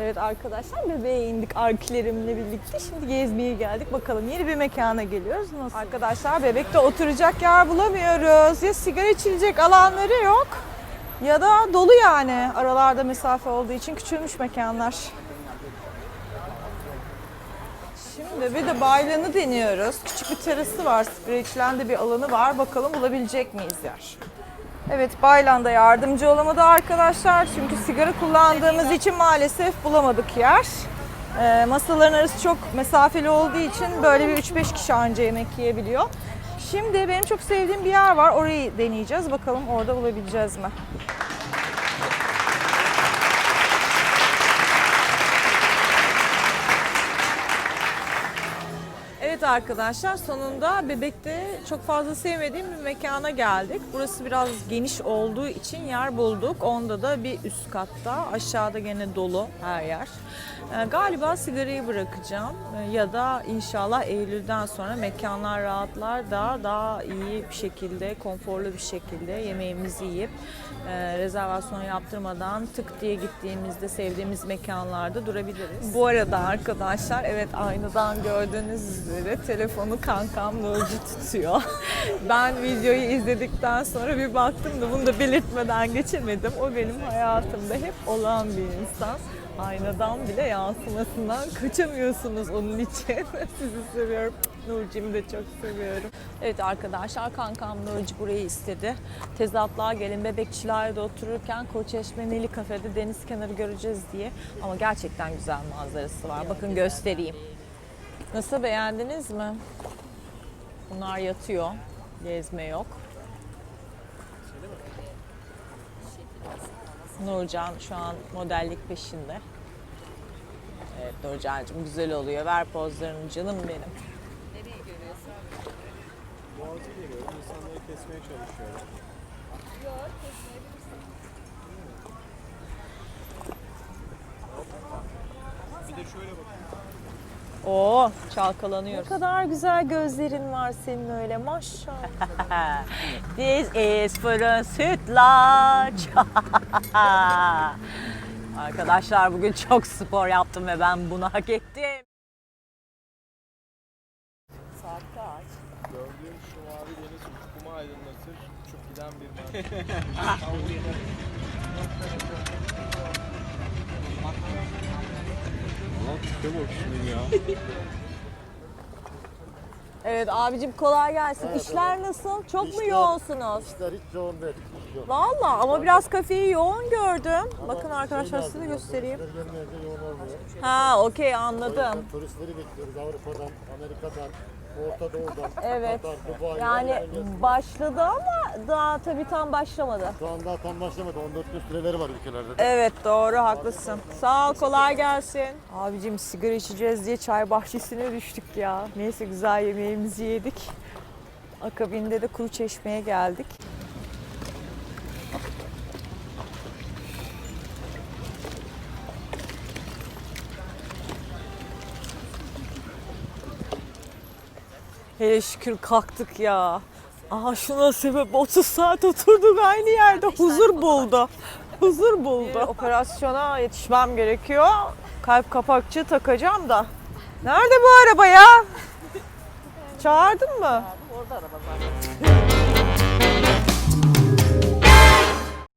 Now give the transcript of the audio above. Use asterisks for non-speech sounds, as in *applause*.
Evet arkadaşlar bebeğe indik arkilerimle birlikte. Şimdi gezmeye geldik. Bakalım yeni bir mekana geliyoruz. Nasıl? Arkadaşlar bebekte oturacak yer bulamıyoruz. Ya sigara içilecek alanları yok ya da dolu yani. Aralarda mesafe olduğu için küçülmüş mekanlar. Şimdi bir de baylanı deniyoruz. Küçük bir terası var. De bir alanı var. Bakalım bulabilecek miyiz yer? Evet Baylan'da yardımcı olamadı arkadaşlar. Çünkü sigara kullandığımız için maalesef bulamadık yer. Ee, masaların arası çok mesafeli olduğu için böyle bir 3-5 kişi anca yemek yiyebiliyor. Şimdi benim çok sevdiğim bir yer var. Orayı deneyeceğiz. Bakalım orada bulabileceğiz mi? Evet arkadaşlar sonunda Bebek'te çok fazla sevmediğim bir mekana geldik. Burası biraz geniş olduğu için yer bulduk. Onda da bir üst katta. Aşağıda gene dolu her yer. Ee, galiba sigarayı bırakacağım. Ee, ya da inşallah Eylül'den sonra mekanlar rahatlar da daha iyi bir şekilde, konforlu bir şekilde yemeğimizi yiyip e, rezervasyon yaptırmadan tık diye gittiğimizde sevdiğimiz mekanlarda durabiliriz. Bu arada arkadaşlar evet aynadan gördüğünüz üzere telefonu kankam Nurcu tutuyor. ben videoyu izledikten sonra bir baktım da bunu da belirtmeden geçemedim. O benim hayatımda hep olan bir insan. Aynadan bile yansımasından kaçamıyorsunuz onun için. *laughs* Sizi seviyorum. Nurcu'mu da çok seviyorum. Evet arkadaşlar kankam Nurcu burayı istedi. Tezatlığa gelin bebekçilerde otururken Koçeşmeli kafede deniz kenarı göreceğiz diye. Ama gerçekten güzel manzarası var. Bakın göstereyim. Nasıl beğendiniz mi? Bunlar yatıyor. Gezme yok. Nurcan şu an modellik peşinde. Evet Nurcan'cığım güzel oluyor. Ver pozlarını canım benim. Boğazıyla gördüm. İnsanları kesmeye çalışıyorlar. Bir de şöyle bakın. Oo çalkalanıyor. Ne kadar güzel gözlerin var senin öyle maşallah. *laughs* This is fırın sütlaç. *laughs* Arkadaşlar bugün çok spor yaptım ve ben bunu hak ettim. Saat kaç? Gördüğüm şu mavi deniz ufkumu aydınlatır. Uçup giden bir mantık. *laughs* Ulan tipe bak şunun ya. *laughs* Evet abicim kolay gelsin. İşler nasıl? Çok mu İşler- yoğunsunuz? İşler hiç yoğun değil. Hiç yok. Valla ama biraz kafeyi yoğun gördüm. Bakın arkadaşlar Şey size lazım ya, göstereyim. Turistler gelmeyince yoğun olmuyor. Ha okey anladım. Turistleri bekliyoruz Avrupa'dan, Amerika'dan, Orta Doğu'dan, Evet. Katar, Dubai. Yani başladı ama daha tabii tam başlamadı. Şu an daha tam başlamadı. 14 gün süreleri var ülkelerde. Evet doğru haklısın. Sağ ol kolay gelsin. Abicim sigara içeceğiz diye çay bahçesine düştük ya. Neyse güzel yemeğimizi yedik. Akabinde de kuru çeşmeye geldik. Hele şükür kalktık ya. Aha şuna sebep 30 saat oturduk aynı yerde huzur buldu. Huzur buldu. operasyona yetişmem gerekiyor. Kalp kapakçı takacağım da. Nerede bu araba ya? Çağırdın mı? Orada araba zaten.